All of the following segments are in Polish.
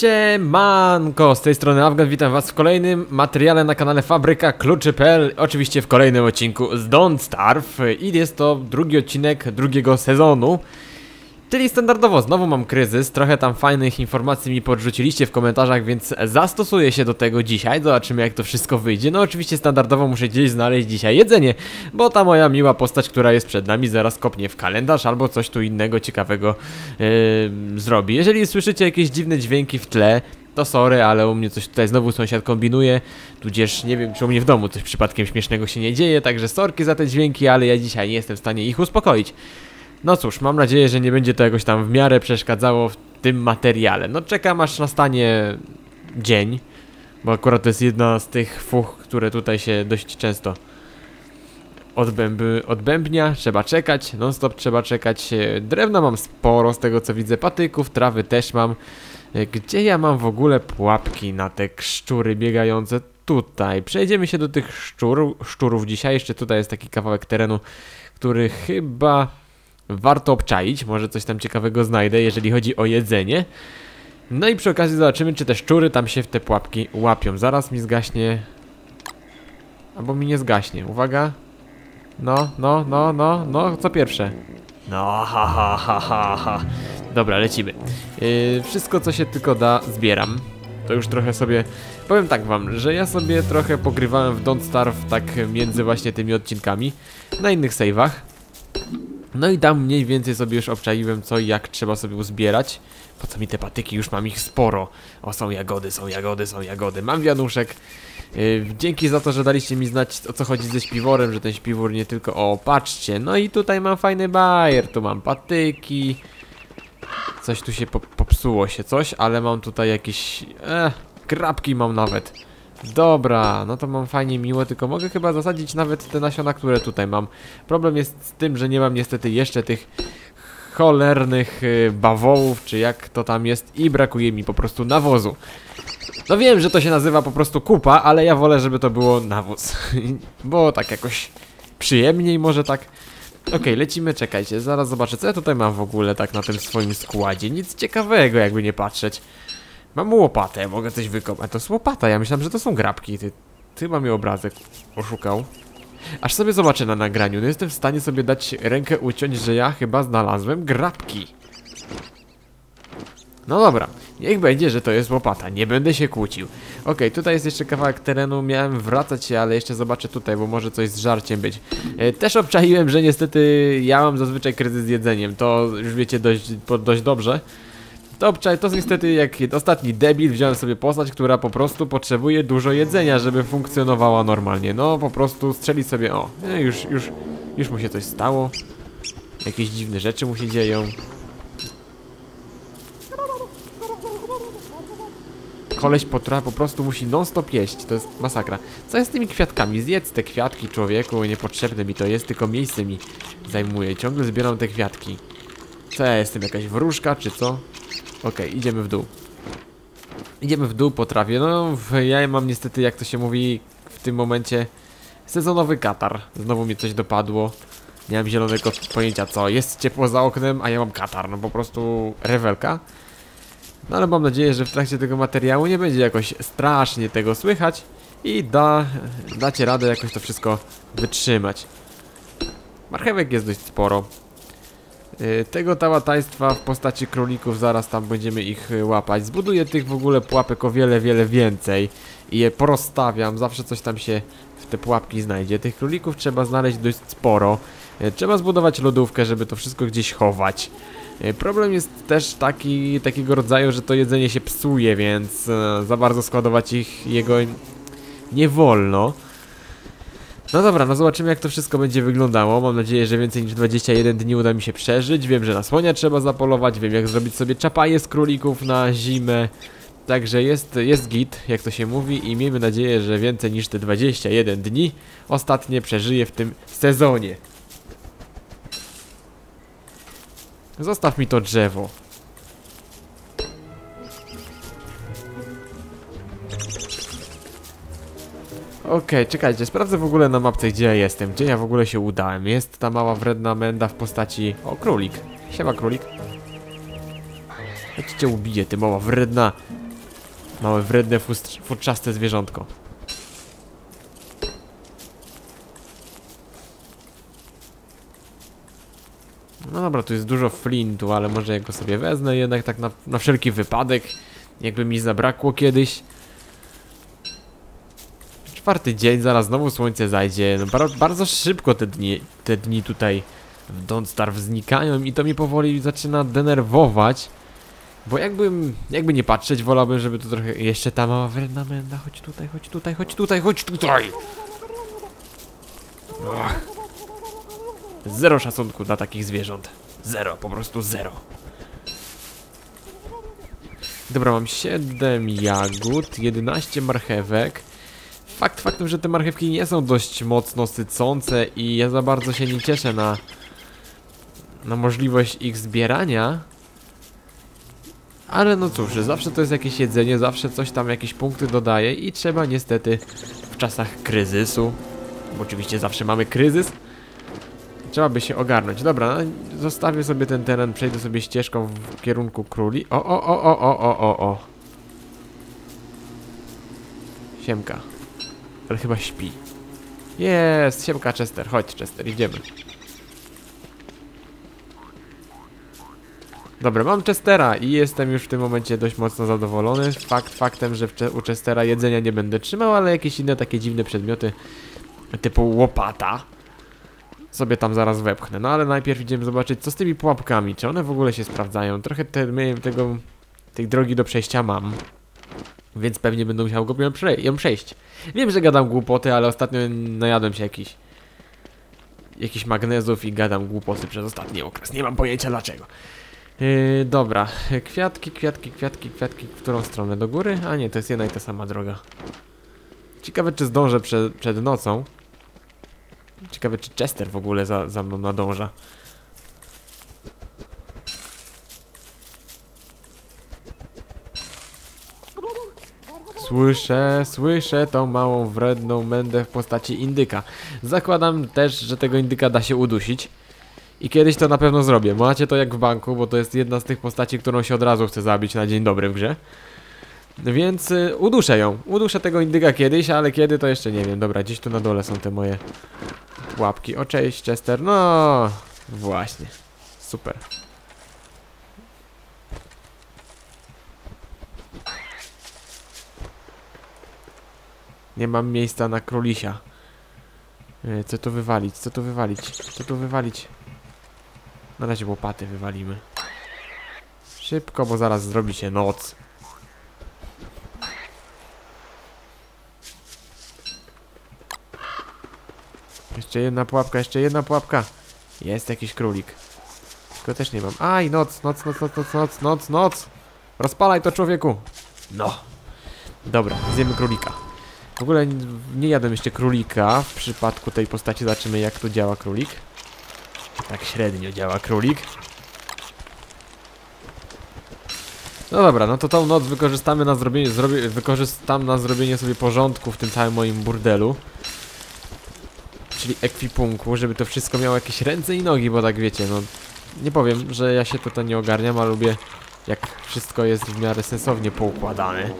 Siemanko, z tej strony Afgan, witam was w kolejnym materiale na kanale Fabryka Kluczy.pl Oczywiście w kolejnym odcinku z Don't Starve. I jest to drugi odcinek drugiego sezonu Czyli standardowo znowu mam kryzys, trochę tam fajnych informacji mi podrzuciliście w komentarzach, więc zastosuję się do tego dzisiaj, zobaczymy jak to wszystko wyjdzie. No oczywiście standardowo muszę gdzieś znaleźć dzisiaj jedzenie, bo ta moja miła postać, która jest przed nami zaraz kopnie w kalendarz albo coś tu innego ciekawego yy, zrobi. Jeżeli słyszycie jakieś dziwne dźwięki w tle, to sorry, ale u mnie coś tutaj znowu sąsiad kombinuje, tudzież nie wiem, czy u mnie w domu coś przypadkiem śmiesznego się nie dzieje, także sorki za te dźwięki, ale ja dzisiaj nie jestem w stanie ich uspokoić. No cóż, mam nadzieję, że nie będzie to jakoś tam w miarę przeszkadzało w tym materiale. No czekam aż nastanie dzień, bo akurat to jest jedna z tych fuch, które tutaj się dość często odbęby, odbębnia. Trzeba czekać, non stop trzeba czekać. Drewna mam sporo z tego co widzę, patyków, trawy też mam. Gdzie ja mam w ogóle pułapki na te szczury biegające? Tutaj. Przejdziemy się do tych szczur, szczurów dzisiaj. Jeszcze tutaj jest taki kawałek terenu, który chyba warto obczaić, może coś tam ciekawego znajdę, jeżeli chodzi o jedzenie. No i przy okazji zobaczymy, czy te szczury tam się w te pułapki łapią. Zaraz mi zgaśnie... Albo mi nie zgaśnie. Uwaga. No, no, no, no, no, co pierwsze? No, ha, ha, ha, ha, ha. Dobra, lecimy. Yy, wszystko, co się tylko da, zbieram. To już trochę sobie... Powiem tak wam, że ja sobie trochę pogrywałem w Don't Starve tak między właśnie tymi odcinkami na innych save'ach. No i tam mniej więcej sobie już obczaiłem co i jak trzeba sobie uzbierać. Po co mi te patyki? Już mam ich sporo. O, są jagody, są jagody, są jagody. Mam wianuszek. Yy, dzięki za to, że daliście mi znać o co chodzi ze śpiworem, że ten śpiwór nie tylko... O, patrzcie. No i tutaj mam fajny bajer. Tu mam patyki. Coś tu się po popsuło się coś, ale mam tutaj jakieś... Eh, krapki mam nawet. Dobra, no to mam fajnie miło, tylko mogę chyba zasadzić nawet te nasiona, które tutaj mam. Problem jest z tym, że nie mam niestety jeszcze tych cholernych y, bawołów, czy jak to tam jest i brakuje mi po prostu nawozu. No wiem, że to się nazywa po prostu kupa, ale ja wolę, żeby to było nawóz. Bo tak jakoś przyjemniej może tak. Okej, okay, lecimy, czekajcie, zaraz zobaczę co ja tutaj mam w ogóle tak na tym swoim składzie. Nic ciekawego jakby nie patrzeć. Mam łopatę, mogę coś wykopać. To jest łopata, ja myślałem, że to są grabki. Ty, ty mam mi obrazek oszukał. Aż sobie zobaczę na nagraniu, no jestem w stanie sobie dać rękę uciąć, że ja chyba znalazłem grabki. No dobra, niech będzie, że to jest łopata, nie będę się kłócił. Okej, okay, tutaj jest jeszcze kawałek terenu, miałem wracać się, ale jeszcze zobaczę tutaj, bo może coś z żarciem być. E, też obczaiłem, że niestety ja mam zazwyczaj kryzys z jedzeniem, to już wiecie dość, dość dobrze. Dobrze, to niestety jak ostatni debil wziąłem sobie postać, która po prostu potrzebuje dużo jedzenia, żeby funkcjonowała normalnie. No po prostu strzeli sobie, o, już, już, już mu się coś stało. Jakieś dziwne rzeczy mu się dzieją. Koleś potra po prostu musi non-stop jeść, to jest masakra. Co jest z tymi kwiatkami? Zjedz te kwiatki człowieku, niepotrzebne mi to jest, tylko miejsce mi zajmuje. Ciągle zbieram te kwiatki. Co ja jestem, jakaś wróżka czy co? Okej, okay, idziemy w dół. Idziemy w dół po trawie. No, ja mam niestety, jak to się mówi w tym momencie, sezonowy katar. Znowu mi coś dopadło. Nie mam zielonego pojęcia co. Jest ciepło za oknem, a ja mam katar. No po prostu rewelka. No ale mam nadzieję, że w trakcie tego materiału nie będzie jakoś strasznie tego słychać i da, dacie radę jakoś to wszystko wytrzymać. Marchewek jest dość sporo. Y, tego tałataństwa w postaci królików, zaraz tam będziemy ich y, łapać. Zbuduję tych w ogóle pułapek o wiele, wiele więcej i je porozstawiam, zawsze coś tam się w te pułapki znajdzie. Tych królików trzeba znaleźć dość sporo. Y, trzeba zbudować lodówkę, żeby to wszystko gdzieś chować. Problem jest też taki, takiego rodzaju, że to jedzenie się psuje, więc za bardzo składować ich jego nie wolno. No dobra, no zobaczymy jak to wszystko będzie wyglądało. Mam nadzieję, że więcej niż 21 dni uda mi się przeżyć. Wiem, że na słonia trzeba zapolować, wiem jak zrobić sobie czapaje z królików na zimę. Także jest, jest git, jak to się mówi i miejmy nadzieję, że więcej niż te 21 dni ostatnie przeżyję w tym sezonie. Zostaw mi to drzewo. Okej, okay, czekajcie, sprawdzę w ogóle na mapce, gdzie ja jestem, gdzie ja w ogóle się udałem. Jest ta mała wredna menda w postaci... O, królik. Siema, królik. Ja ci cię ubiję, ty mała wredna. Małe wredne futrzaste zwierzątko. No dobra, tu jest dużo flintu, ale może ja go sobie wezmę jednak tak na, na wszelki wypadek. Jakby mi zabrakło kiedyś. Czwarty dzień, zaraz znowu słońce zajdzie. No bar bardzo szybko te dni, te dni tutaj w Don't Starve znikają i to mnie powoli zaczyna denerwować. Bo jakbym, jakby nie patrzeć, wolałbym, żeby tu trochę... Jeszcze ta mała wredna menda, chodź tutaj, chodź tutaj, chodź tutaj, chodź tutaj! Ach. Zero szacunku dla takich zwierząt. Zero, po prostu zero. Dobra, mam 7 jagód, 11 marchewek. Fakt faktem, że te marchewki nie są dość mocno sycące i ja za bardzo się nie cieszę na na możliwość ich zbierania. Ale no cóż, zawsze to jest jakieś jedzenie, zawsze coś tam, jakieś punkty dodaje i trzeba niestety w czasach kryzysu, bo oczywiście zawsze mamy kryzys, trzeba by się ogarnąć. Dobra, no, zostawię sobie ten teren, przejdę sobie ścieżką w kierunku króli. O, o, o, o, o, o, o, o. Siemka. Ale chyba śpi. Jest, siemka Chester, chodź Chester, idziemy. Dobra, mam Chestera i jestem już w tym momencie dość mocno zadowolony. Fakt faktem, że u Chestera jedzenia nie będę trzymał, ale jakieś inne takie dziwne przedmioty typu łopata sobie tam zaraz wepchnę. No ale najpierw idziemy zobaczyć co z tymi pułapkami, czy one w ogóle się sprawdzają. Trochę te, tego, tej drogi do przejścia mam. Więc pewnie będę musiał go ją, prze ją przejść. Wiem, że gadam głupoty, ale ostatnio najadłem się jakiś jakiś magnezów i gadam głupoty przez ostatni okres. Nie mam pojęcia dlaczego. Yy, dobra, kwiatki, kwiatki, kwiatki, kwiatki, w którą stronę? Do góry? A nie, to jest jedna i ta sama droga. Ciekawe, czy zdążę przed, przed nocą. Ciekawe, czy Chester w ogóle za, za mną nadąża. Słyszę, słyszę tą małą wredną mędę w postaci indyka. Zakładam też, że tego indyka da się udusić. I kiedyś to na pewno zrobię. Macie to jak w banku, bo to jest jedna z tych postaci, którą się od razu chce zabić na dzień dobry w grze. Więc y, uduszę ją. Uduszę tego indyka kiedyś, ale kiedy to jeszcze nie wiem. Dobra, gdzieś tu na dole są te moje łapki. O, cześć Chester. No, właśnie. Super. Nie mam miejsca na królisia. Y, Co tu wywalić? Co tu wywalić? Co tu wywalić? Na razie łopaty wywalimy. Szybko, bo zaraz zrobi się noc. Jeszcze jedna pułapka, jeszcze jedna pułapka. Jest jakiś królik. Tylko też nie mam. Aj, noc, noc, noc, noc, noc, noc, noc, noc. Rozpalaj to człowieku. No. Dobra, zjemy królika. W ogóle nie, jadłem jeszcze królika. W przypadku tej postaci zobaczymy jak tu działa królik. Tak średnio działa królik. No dobra, no to tą noc wykorzystamy na zrobienie, wykorzystam na zrobienie sobie porządku w tym całym moim burdelu. Czyli ekwipunku, żeby to wszystko miało jakieś ręce i nogi, bo tak wiecie, no... Nie powiem, że ja się tutaj nie ogarniam, a lubię jak wszystko jest w miarę sensownie poukładane.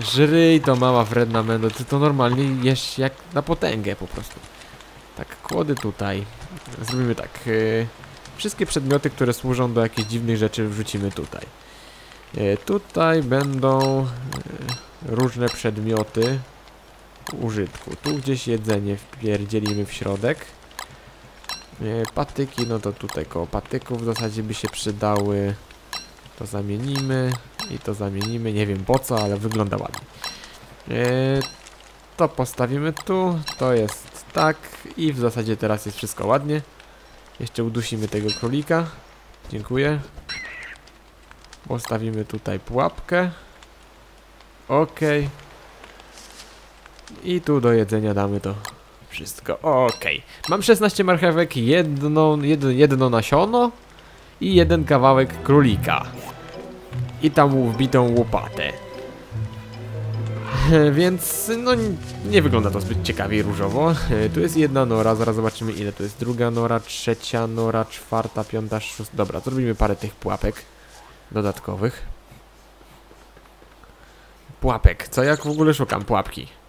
Żryj to mała wredna mendo, ty to normalnie jesz jak na potęgę po prostu. Tak, kłody tutaj. Zrobimy tak. Yy, wszystkie przedmioty, które służą do jakichś dziwnych rzeczy wrzucimy tutaj. Yy, tutaj będą yy, różne przedmioty użytku. Tu gdzieś jedzenie wpierdzielimy w środek. Yy, patyki, no to tutaj koło patyków w zasadzie by się przydały. To zamienimy i to zamienimy. Nie wiem po co, ale wygląda ładnie. Yy, to postawimy tu. To jest tak. I w zasadzie teraz jest wszystko ładnie. Jeszcze udusimy tego królika. Dziękuję. Postawimy tutaj pułapkę. Ok. I tu do jedzenia damy to wszystko. Ok. Mam 16 marchewek, jedno, jedno, jedno nasiono i jeden kawałek królika. I tam wbitą łopatę. Więc no nie wygląda to zbyt ciekawie i różowo. Tu jest jedna nora, zaraz zobaczymy ile to jest. Druga nora, trzecia nora, czwarta, piąta, szósta. Dobra, zrobimy parę tych pułapek. dodatkowych. Pułapek. Co jak w ogóle szukam? Pułapki.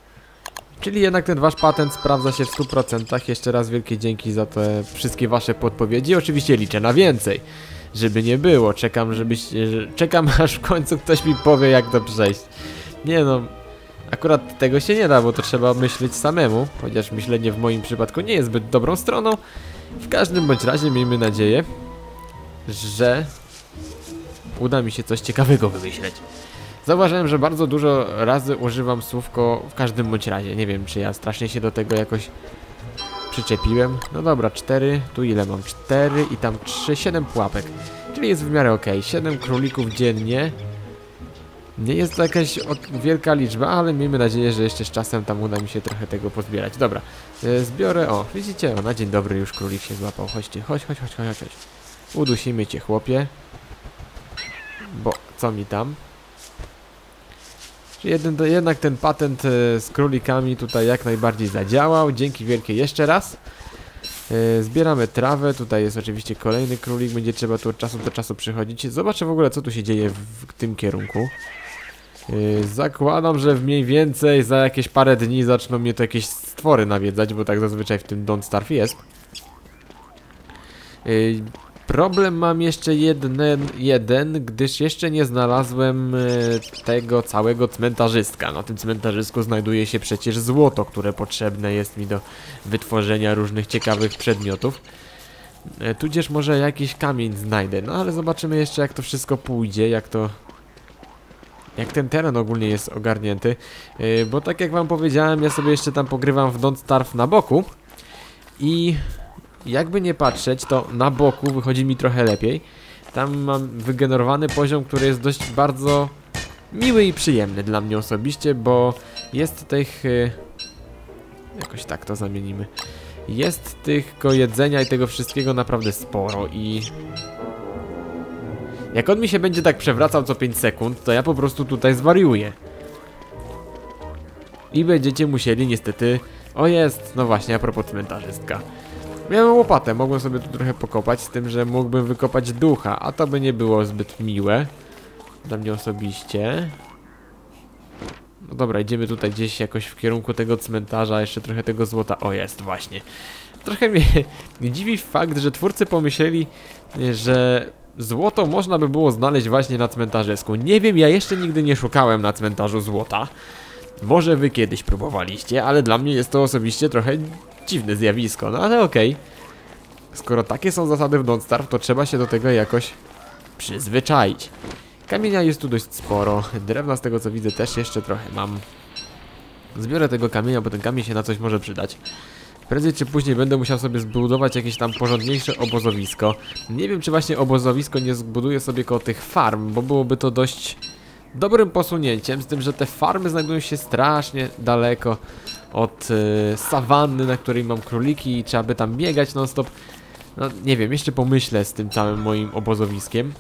Czyli jednak ten wasz patent sprawdza się w 100%. Jeszcze raz wielkie dzięki za te wszystkie wasze podpowiedzi. Oczywiście liczę na więcej. Żeby nie było. Czekam, żebyś... że- Czekam aż w końcu ktoś mi powie jak to przejść. Nie no... Akurat tego się nie da, bo to trzeba myśleć samemu. Chociaż myślenie w moim przypadku nie jest zbyt dobrą stroną. W każdym bądź razie miejmy nadzieję, że uda mi się coś ciekawego wymyśleć. Zauważyłem, że bardzo dużo razy używam słówko w każdym bądź razie. Nie wiem, czy ja strasznie się do tego jakoś przyczepiłem. No dobra, 4, tu ile mam? 4 i tam 3, 7 pułapek. Czyli jest w miarę ok. 7 królików dziennie. Nie jest to jakaś wielka liczba, ale miejmy nadzieję, że jeszcze z czasem tam uda mi się trochę tego pozbierać. Dobra, e, zbiorę, o, widzicie, o, na dzień dobry już królik się złapał. Chodźcie, chodź, chodź, chodź, chodź, chodź. Udusimy cię, chłopie. Bo, co mi tam? Jeden, jednak ten patent e, z królikami tutaj jak najbardziej zadziałał. Dzięki wielkie jeszcze raz. E, Zbieramy trawę, tutaj jest oczywiście kolejny królik, będzie trzeba tu od czasu do czasu przychodzić. Zobaczę w ogóle co tu się dzieje w, w tym kierunku. E, Zakładam, że mniej więcej za jakieś parę dni zaczną mnie to jakieś stwory nawiedzać, bo tak zazwyczaj w tym Don't Starve jest. Problem mam jeszcze jeden, jeden, gdyż jeszcze nie znalazłem e, tego całego cmentarzystka. Na tym cmentarzysku znajduje się przecież złoto, które potrzebne jest mi do wytworzenia różnych ciekawych przedmiotów. E, Tudzież może jakiś kamień znajdę, no ale zobaczymy jeszcze jak to wszystko pójdzie, jak to... Jak ten teren ogólnie jest ogarnięty, E, bo tak jak wam powiedziałem, ja sobie jeszcze tam pogrywam w Don't Starve na boku i jakby nie patrzeć, to na boku wychodzi mi trochę lepiej. Tam mam wygenerowany poziom, który jest dość bardzo miły i przyjemny dla mnie osobiście, bo jest tych... y, Jakoś tak to zamienimy. Jest tylko jedzenia i tego wszystkiego naprawdę sporo i... Jak on mi się będzie tak przewracał co 5 sekund, to ja po prostu tutaj zwariuję. I będziecie musieli niestety... O jest, no właśnie, a propos cmentarzystka. Miałem łopatę, mogłem sobie tu trochę pokopać, z tym, że mógłbym wykopać ducha, a to by nie było zbyt miłe. Dla mnie osobiście. No dobra, idziemy tutaj gdzieś jakoś w kierunku tego cmentarza, jeszcze trochę tego złota. O, jest, właśnie. Trochę mnie dziwi fakt, że twórcy pomyśleli, że złoto można by było znaleźć właśnie na cmentarzysku. Nie wiem, ja jeszcze nigdy nie szukałem na cmentarzu złota. Może wy kiedyś próbowaliście, ale dla mnie jest to osobiście trochę dziwne zjawisko, no ale okej. Skoro takie są zasady w Don't Starve, to trzeba się do tego jakoś przyzwyczaić. Kamienia jest tu dość sporo, drewna z tego co widzę też jeszcze trochę mam. Zbiorę tego kamienia, bo ten kamień się na coś może przydać. Prędzej czy później będę musiał sobie zbudować jakieś tam porządniejsze obozowisko. Nie wiem czy właśnie obozowisko nie zbuduję sobie koło tych farm, bo byłoby to dość dobrym posunięciem, z tym, że te farmy znajdują się strasznie daleko od y, sawanny, na której mam króliki i trzeba by tam biegać non stop. No nie wiem, jeszcze pomyślę z tym całym moim obozowiskiem.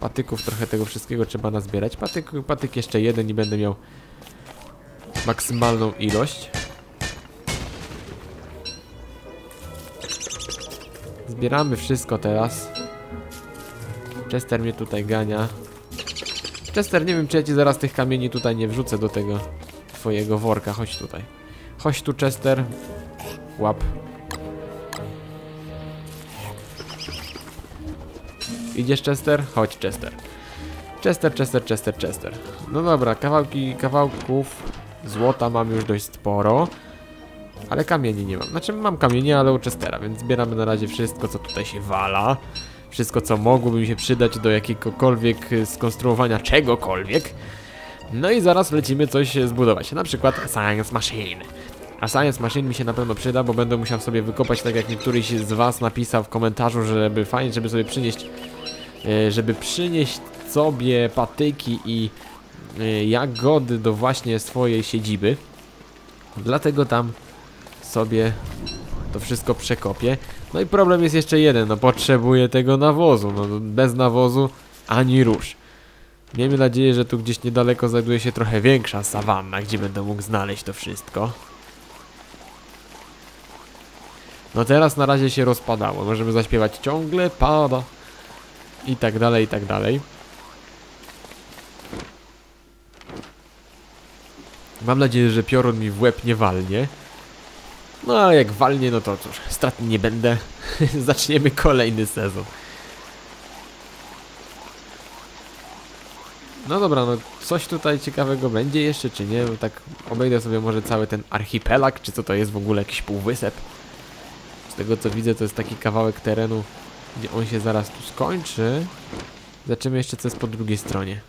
Patyków trochę tego wszystkiego trzeba nazbierać. Patyk, patyk jeszcze jeden i będę miał maksymalną ilość. Zbieramy wszystko teraz. Chester mnie tutaj gania. Chester, nie wiem czy ja ci zaraz tych kamieni tutaj nie wrzucę do tego twojego worka. Chodź tutaj. Chodź tu Chester. Łap. Idziesz Chester? Chodź Chester. Chester, Chester, Chester, Chester. No dobra, kawałki, kawałków złota mam już dość sporo. Ale kamieni nie mam. Znaczy mam kamienie, ale u Chestera, więc zbieramy na razie wszystko, co tutaj się wala. Wszystko, co mogłoby mi się przydać do jakiegokolwiek skonstruowania czegokolwiek. No i zaraz lecimy coś zbudować. Na przykład Science Machine. A Science Machine mi się na pewno przyda, bo będę musiał sobie wykopać, tak jak niektóryś z was napisał w komentarzu, żeby fajnie, żeby sobie przynieść, e, żeby przynieść sobie patyki i e, jagody do właśnie swojej siedziby. Dlatego tam sobie to wszystko przekopię. No i problem jest jeszcze jeden, no potrzebuję tego nawozu, no bez nawozu ani rusz. Miejmy nadzieję, że tu gdzieś niedaleko znajduje się trochę większa sawanna, gdzie będę mógł znaleźć to wszystko. No teraz na razie się rozpadało. Możemy zaśpiewać ciągle pada. I tak dalej, i tak dalej. Mam nadzieję, że piorun mi w łeb nie walnie. No a jak walnie, no to cóż, strat nie będę. Zaczniemy kolejny sezon. No dobra, no coś tutaj ciekawego będzie jeszcze, czy nie? Bo tak obejdę sobie może cały ten archipelag, czy co to jest w ogóle, jakiś półwysep. Z tego co widzę, to jest taki kawałek terenu, gdzie on się zaraz tu skończy. Zobaczymy jeszcze, co jest po drugiej stronie.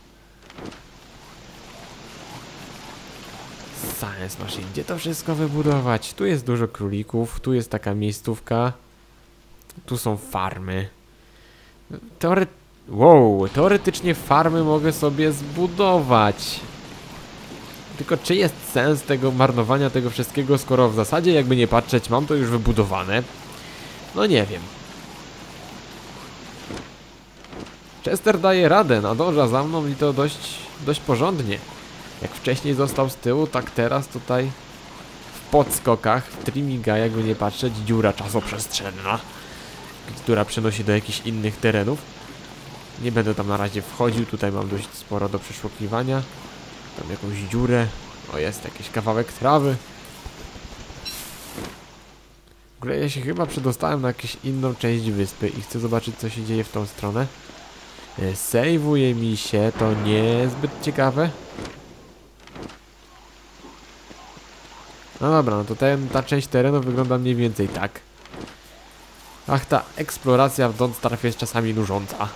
Science Machine, gdzie to wszystko wybudować? Tu jest dużo królików, tu jest taka miejscówka. Tu są farmy. Teore... Wow, teoretycznie farmy mogę sobie zbudować. Tylko czy jest sens tego marnowania tego wszystkiego, skoro w zasadzie jakby nie patrzeć, mam to już wybudowane? No nie wiem. Chester daje radę, nadąża za mną i to dość, dość porządnie. Jak wcześniej został z tyłu, tak teraz tutaj w podskokach, w trimminga, jakby nie patrzeć, dziura czasoprzestrzenna, która przenosi do jakichś innych terenów. Nie będę tam na razie wchodził, tutaj mam dość sporo do przeszukiwania. Tam jakąś dziurę. O, jest jakiś kawałek trawy. W ogóle ja się chyba przedostałem na jakąś inną część wyspy i chcę zobaczyć, co się dzieje w tą stronę. E, Sejwuje mi się, to niezbyt ciekawe. No dobra, no to ten, ta część terenu wygląda mniej więcej tak. Ach, ta eksploracja w Don't Starve jest czasami nużąca.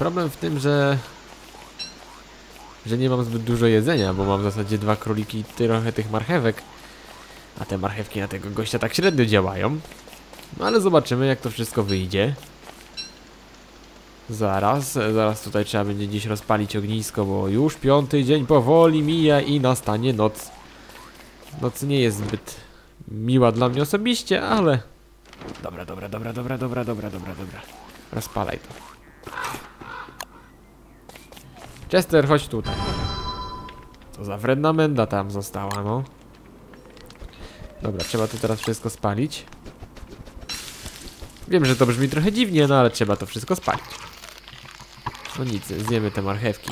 Problem w tym, że... Że nie mam zbyt dużo jedzenia, bo mam w zasadzie dwa króliki i trochę tych marchewek. A te marchewki na tego gościa tak średnio działają. No ale zobaczymy jak to wszystko wyjdzie. Zaraz, zaraz tutaj trzeba będzie dziś rozpalić ognisko, bo już piąty dzień powoli mija i nastanie noc. Noc nie jest zbyt miła dla mnie osobiście, ale... Dobra, dobra, dobra, dobra, dobra, dobra, dobra, dobra. Rozpalaj to. Chester, chodź tutaj. Co za wredna menda tam została, no. Dobra, trzeba tu teraz wszystko spalić. Wiem, że to brzmi trochę dziwnie, no ale trzeba to wszystko spalić. No nic, zjemy te marchewki.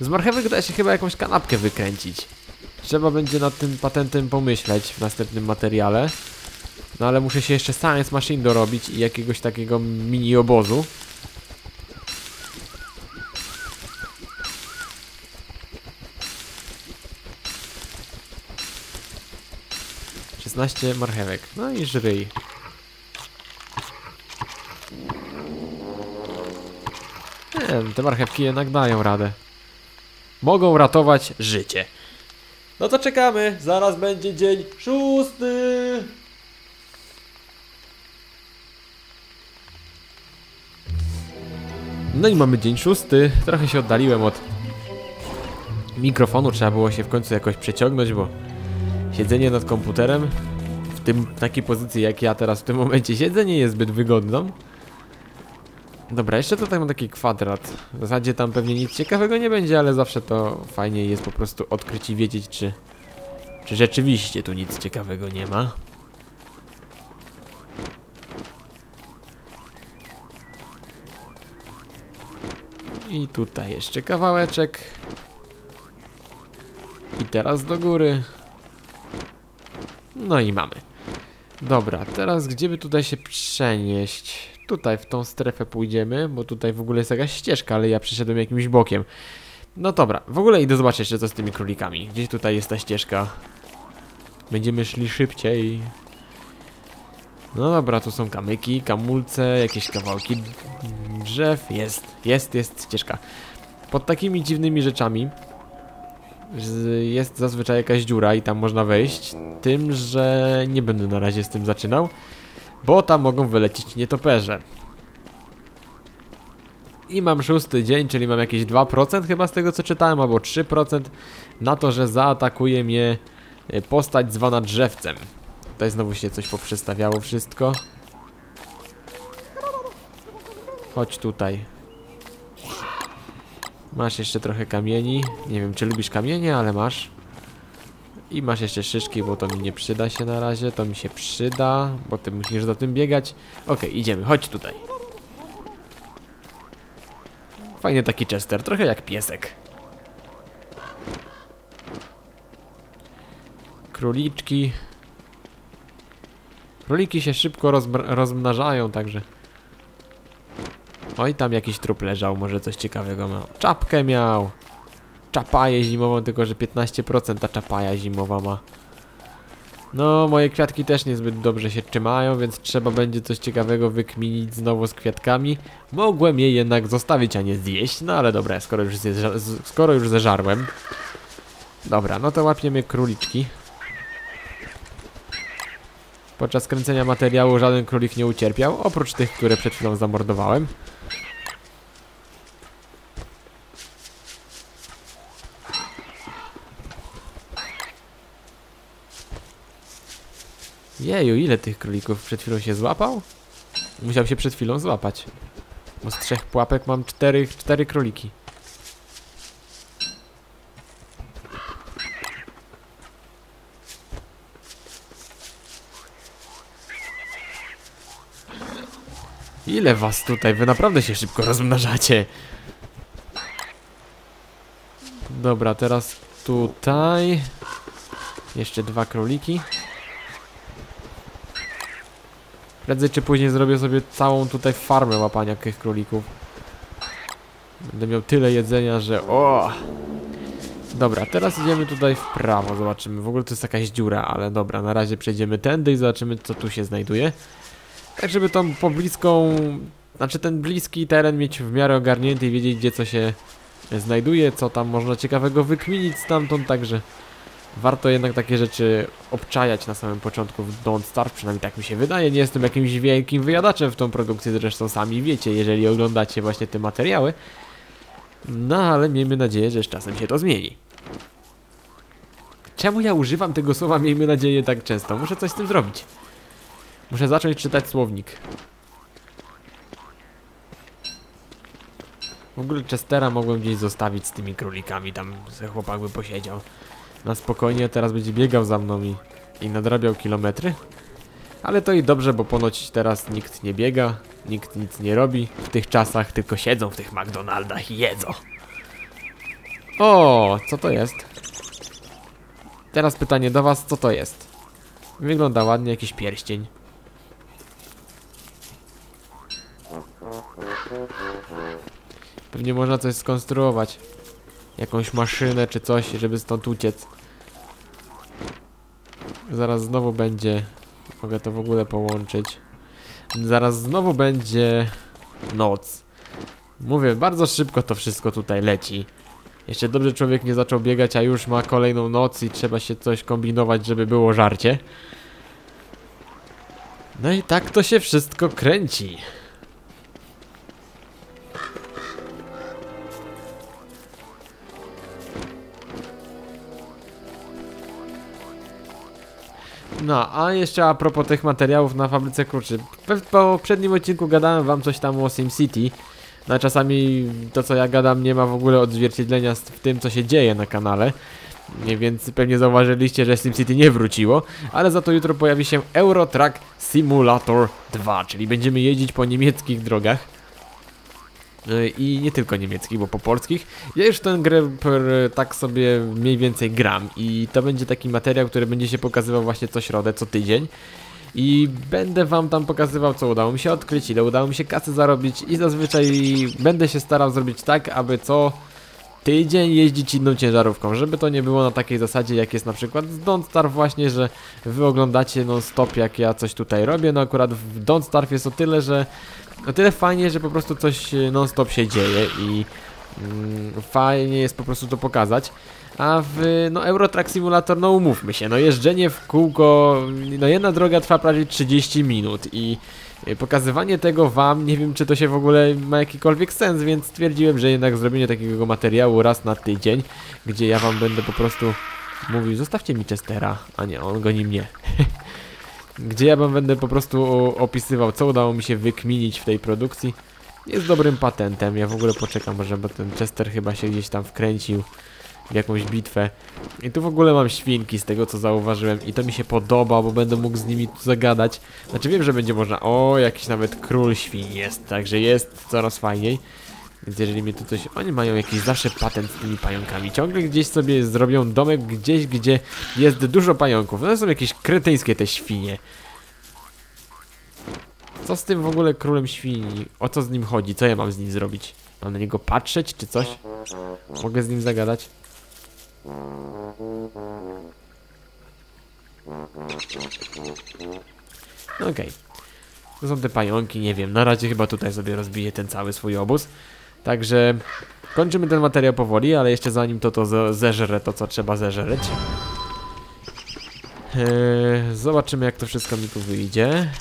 Z marchewek da się chyba jakąś kanapkę wykręcić. Trzeba będzie nad tym patentem pomyśleć w następnym materiale. No ale muszę się jeszcze Science Machine dorobić i jakiegoś takiego mini obozu. Szesnaście marchewek. No i żryj. Nie, te marchewki jednak dają radę. Mogą ratować życie. No to czekamy, zaraz będzie dzień szósty. No i mamy dzień szósty. Trochę się oddaliłem od mikrofonu. Trzeba było się w końcu jakoś przeciągnąć, bo siedzenie nad komputerem tym takiej pozycji jak ja teraz w tym momencie siedzę nie jest zbyt wygodną. Dobra, jeszcze tutaj mam taki kwadrat. W zasadzie tam pewnie nic ciekawego nie będzie, ale zawsze to fajnie jest po prostu odkryć i wiedzieć, czy, czy rzeczywiście tu nic ciekawego nie ma. I tutaj jeszcze kawałeczek. I teraz do góry. No i mamy. Dobra, teraz gdzie by tutaj się przenieść? Tutaj w tą strefę pójdziemy, bo tutaj w ogóle jest jakaś ścieżka, ale ja przyszedłem jakimś bokiem. No dobra, w ogóle idę zobaczyć jeszcze co z tymi królikami. Gdzieś tutaj jest ta ścieżka. Będziemy szli szybciej. No dobra, tu są kamyki, kamulce, jakieś kawałki drzew. Jest, jest, jest ścieżka. Pod takimi dziwnymi rzeczami jest zazwyczaj jakaś dziura i tam można wejść. Tym, że nie będę na razie z tym zaczynał. Bo tam mogą wylecieć nietoperze. I mam szósty dzień, czyli mam jakieś 2% chyba z tego co czytałem, albo 3% na to, że zaatakuje mnie e, postać zwana drzewcem. Tutaj znowu się coś poprzestawiało wszystko. Chodź tutaj. Masz jeszcze trochę kamieni. Nie wiem, czy lubisz kamienie, ale masz. I masz jeszcze szyszki, bo to mi nie przyda się na razie. To mi się przyda, bo ty musisz za tym biegać. Okej, idziemy, chodź tutaj. Fajnie taki Chester, trochę jak piesek. Króliczki. Króliki się szybko rozmnażają, także... Oj, tam jakiś trup leżał, może coś ciekawego miał. Czapkę miał! Czapaję zimową, tylko że 15% ta czapaja zimowa ma. No, moje kwiatki też niezbyt dobrze się trzymają, więc trzeba będzie coś ciekawego wykminić znowu z kwiatkami. Mogłem je jednak zostawić, a nie zjeść, no ale dobra, skoro już, skoro już zeżarłem. Dobra, no to łapiemy króliczki. Podczas kręcenia materiału żaden królik nie ucierpiał, oprócz tych, które przed chwilą zamordowałem. Jeju, ile tych królików przed chwilą się złapał? Musiał się przed chwilą złapać. Bo z trzech pułapek mam cztery, cztery króliki. Ile was tutaj? Wy naprawdę się szybko rozmnażacie. Dobra, teraz tutaj. Jeszcze dwa króliki. Prędzej czy później zrobię sobie całą tutaj farmę łapania tych królików. Będę miał tyle jedzenia, że o. Dobra, teraz idziemy tutaj w prawo, zobaczymy. W ogóle to jest jakaś dziura, ale dobra, na razie przejdziemy tędy i zobaczymy co tu się znajduje. Tak, żeby tą pobliską, znaczy ten bliski teren mieć w miarę ogarnięty i wiedzieć gdzie co się znajduje, co tam można ciekawego wykminić stamtąd, także warto jednak takie rzeczy obczajać na samym początku w Don't Starve, przynajmniej tak mi się wydaje. Nie jestem jakimś wielkim wyjadaczem w tą produkcję, zresztą sami wiecie, jeżeli oglądacie właśnie te materiały. No ale miejmy nadzieję, że z czasem się to zmieni. Czemu ja używam tego słowa miejmy nadzieję tak często? Muszę coś z tym zrobić. Muszę zacząć czytać słownik. W ogóle Chestera mogłem gdzieś zostawić z tymi królikami, tam chłopak by posiedział. Na spokojnie, teraz będzie biegał za mną i, i nadrabiał kilometry. Ale to i dobrze, bo ponoć teraz nikt nie biega, nikt nic nie robi w tych czasach, tylko siedzą w tych McDonaldach i jedzą. O, co to jest? Teraz pytanie do was, co to jest? Wygląda ładnie, jakiś pierścień. Pewnie można coś skonstruować. Jakąś maszynę czy coś, żeby stąd uciec. Zaraz znowu będzie... Mogę to w ogóle połączyć. Zaraz znowu będzie... Noc. Mówię, bardzo szybko to wszystko tutaj leci. Jeszcze dobrze człowiek nie zaczął biegać, a już ma kolejną noc i trzeba się coś kombinować, żeby było żarcie. No i tak to się wszystko kręci. No, a jeszcze a propos tych materiałów na fabryce kluczy. W poprzednim odcinku gadałem wam coś tam o SimCity. No czasami to co ja gadam nie ma w ogóle odzwierciedlenia w tym co się dzieje na kanale. Więc pewnie zauważyliście, że SimCity nie wróciło, ale za to jutro pojawi się Eurotrack Simulator 2, czyli będziemy jeździć po niemieckich drogach. I nie tylko niemieckich, bo po polskich. Ja już tę grę tak sobie mniej więcej gram i to będzie taki materiał, który będzie się pokazywał właśnie co środę, co tydzień. I będę wam tam pokazywał co udało mi się odkryć, ile udało mi się kasy zarobić i zazwyczaj będę się starał zrobić tak, aby co tydzień jeździć inną ciężarówką, żeby to nie było na takiej zasadzie jak jest na przykład z Don't Starve właśnie, że wy oglądacie non stop jak ja coś tutaj robię, no akurat w Don't Starve jest o tyle, że o tyle fajnie, że po prostu coś non stop się dzieje i mm, fajnie jest po prostu to pokazać. A w no, Eurotrack Simulator, no umówmy się, no jeżdżenie w kółko, no jedna droga trwa prawie 30 minut i pokazywanie tego wam, nie wiem czy to się w ogóle ma jakikolwiek sens, więc stwierdziłem, że jednak zrobienie takiego materiału raz na tydzień, gdzie ja wam będę po prostu mówił, zostawcie mi Chestera, a nie, on goni mnie. gdzie ja wam będę po prostu opisywał, co udało mi się wykminić w tej produkcji. Jest dobrym patentem, ja w ogóle poczekam może, bo ten Chester chyba się gdzieś tam wkręcił w jakąś bitwę. I tu w ogóle mam świnki z tego co zauważyłem i to mi się podoba, bo będę mógł z nimi tu zagadać. Znaczy wiem, że będzie można... O, jakiś nawet król świn jest, także jest coraz fajniej. Więc jeżeli mnie tu coś... Oni mają jakiś zawsze patent z tymi pająkami. Ciągle gdzieś sobie zrobią domek gdzieś, gdzie jest dużo pająków. One są jakieś kretyńskie te świnie. Co z tym w ogóle królem świni? O co z nim chodzi? Co ja mam z nim zrobić? Mam na niego patrzeć czy coś? Mogę z nim zagadać? Okej. To są te pająki, nie wiem. Na razie chyba tutaj sobie rozbiję ten cały swój obóz. Także kończymy ten materiał powoli, ale jeszcze zanim to to ze- zeżrę to, co trzeba zeżreć. Eee, zobaczymy jak to wszystko mi tu wyjdzie.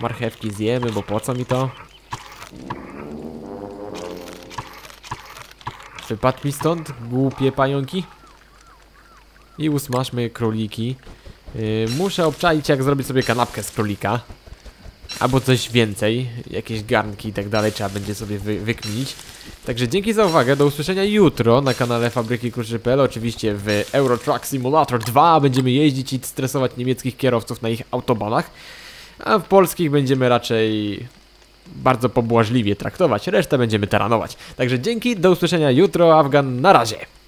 Marchewki zjemy, bo po co mi to? Wypadł mi stąd, głupie pająki. I usmażmy króliki. Yy, muszę obczaić jak zrobić sobie kanapkę z królika. Albo coś więcej, jakieś garnki i tak dalej trzeba będzie sobie wy wykminić. Także dzięki za uwagę, do usłyszenia jutro na kanale Fabryki Kruszy.pl Oczywiście w Euro Truck Simulator 2 będziemy jeździć i stresować niemieckich kierowców na ich autobanach. A w polskich będziemy raczej bardzo pobłażliwie traktować, resztę będziemy taranować. Także dzięki, do usłyszenia jutro, Afgan, na razie!